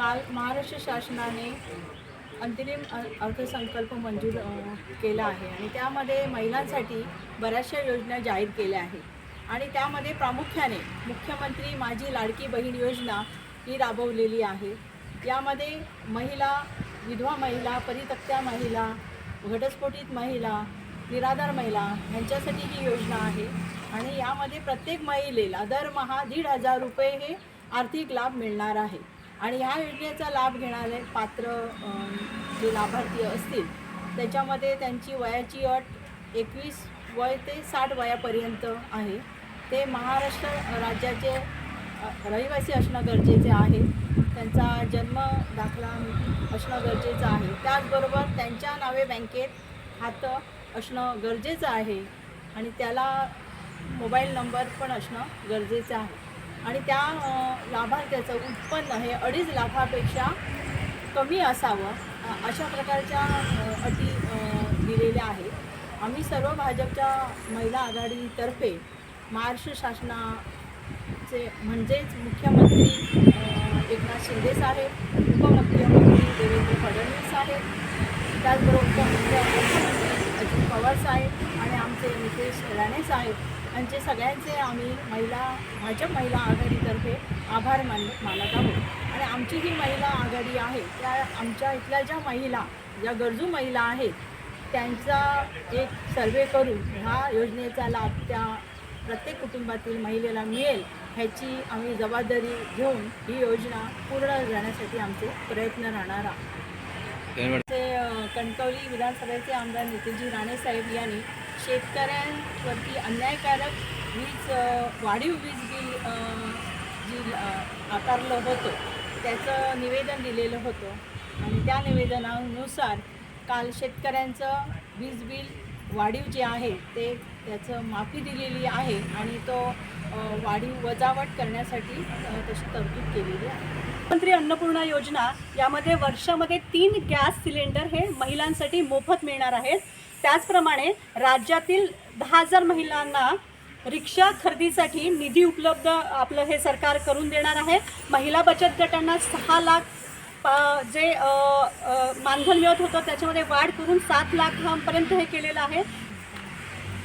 काल महाराष्ट्र शासनाने अंतरिम अर्थसंकल्प मंजूर केला आहे आणि त्यामध्ये महिलांसाठी बऱ्याचशा योजना जाहीर केल्या आहेत. आणि त्यामध्ये प्रामुख्याने मुख्यमंत्री माझी लाडकी बहीण योजना ही राबवलेली आहे. यामध्ये महिला विधवा महिला परितक्त्या महिला घटस्फोटित महिला निराधार महिला यांच्यासाठी ही योजना आहे. आणि यामध्ये प्रत्येक महिलेला दरमहा दीड हजार रुपये हे आर्थिक लाभ मिळणार आहे. आणि ह्या योजनेचा लाभ घेणारे पात्र जे लाभार्थी असतील त्याच्यामध्ये त्यांची वयाची अट एकवीस वय ते साठ वयापर्यंत आहे. ते महाराष्ट्र राज्याचे रहिवासी असणं गरजेचे आहे. त्यांचा जन्म दाखला असणं गरजेचं आहे. त्याचबरोबर त्यांच्या नावे बँकेत खातं असणं गरजेचं आहे. आणि त्याला मोबाईल नंबर पण असणं गरजेचं आहे. आणि त्या लाभार्थ्याचं उत्पन्न हे अडीच लाखापेक्षा कमी असावं अशा प्रकारच्या अटी दिलेल्या आहेत. आम्ही सर्व भाजपच्या महिला आघाडीतर्फे महाराष्ट्र शासनाचे म्हणजेच मुख्यमंत्री एकनाथ शिंदे साहेब उपमुख्यमंत्री देवेंद्र फडणवीस साहेब त्याचबरोबर उपमुख्यमंत्री अजित पवार साहेब आणि आमचे नितेश राणे साहेब यांचे सगळ्यांचे आम्ही महिला भाजप महिला आघाडीतर्फे आभार मान मानत आहोत. आणि आमची ही महिला आघाडी आहे त्या आमच्या इथल्या ज्या महिला ज्या गरजू महिला आहेत त्यांचा एक सर्वे करून ह्या योजनेचा लाभ त्या प्रत्येक कुटुंबातील महिलेला मिळेल ह्याची आम्ही जबाबदारी घेऊन ही योजना पूर्ण करण्यासाठी आमचे प्रयत्न राहणार आहोत. ते कणकवली विधानसभेचे आमदार नितीनजी राणेसाहेब यांनी शेतकऱ्यांवरती अन्यायकारक वीज वाढीव वीज बिल जी आकारलं होतं त्याचं निवेदन दिलेलं होतं. आणि त्या निवेदनानुसार काल शेतकऱ्यांचं वीज बिल वाढीव जे आहे ते त्याचं माफी दिलेली आहे आणि तो वाढीव वजावट करण्यासाठी तशी तरतूद केलेली आहे. मुख्यमंत्री अन्नपूर्णा योजना यामध्ये वर्षामध्ये तीन गॅस सिलेंडर हे महिलांसाठी मोफत मिळणार आहेत. त्याचप्रमाणे राज्यातील दहा हजार महिलांना रिक्षा खरेदीसाठी निधी उपलब्ध आपलं हे सरकार करून देणार आहे. महिला बचत गटांना सहा लाख प- जे मानधन मिळत होतं त्याच्यामध्ये वाढ करून सात लाखांपर्यंत हे केलेलं आहे.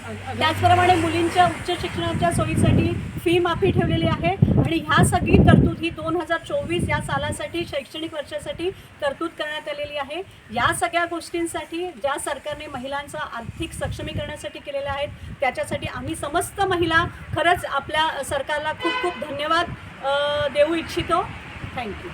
त्याचप्रमाणे मुलींच्या उच्च शिक्षणाच्या सोयीसाठी फी माफी ठेवलेली आहे आणि ह्या सगळी तरतूद ही दोन हजार चोवीस या सालासाठी शैक्षणिक वर्षासाठी तरतूद करण्यात आलेली आहे. या सगळ्या गोष्टींसाठी ज्या सरकारने महिलांचं आर्थिक सक्षमीकरणासाठी केलेल्या आहेत त्याच्यासाठी आम्ही समस्त महिला खरंच आपल्या सरकारला खूप खूप धन्यवाद देऊ इच्छितो. थँक्यू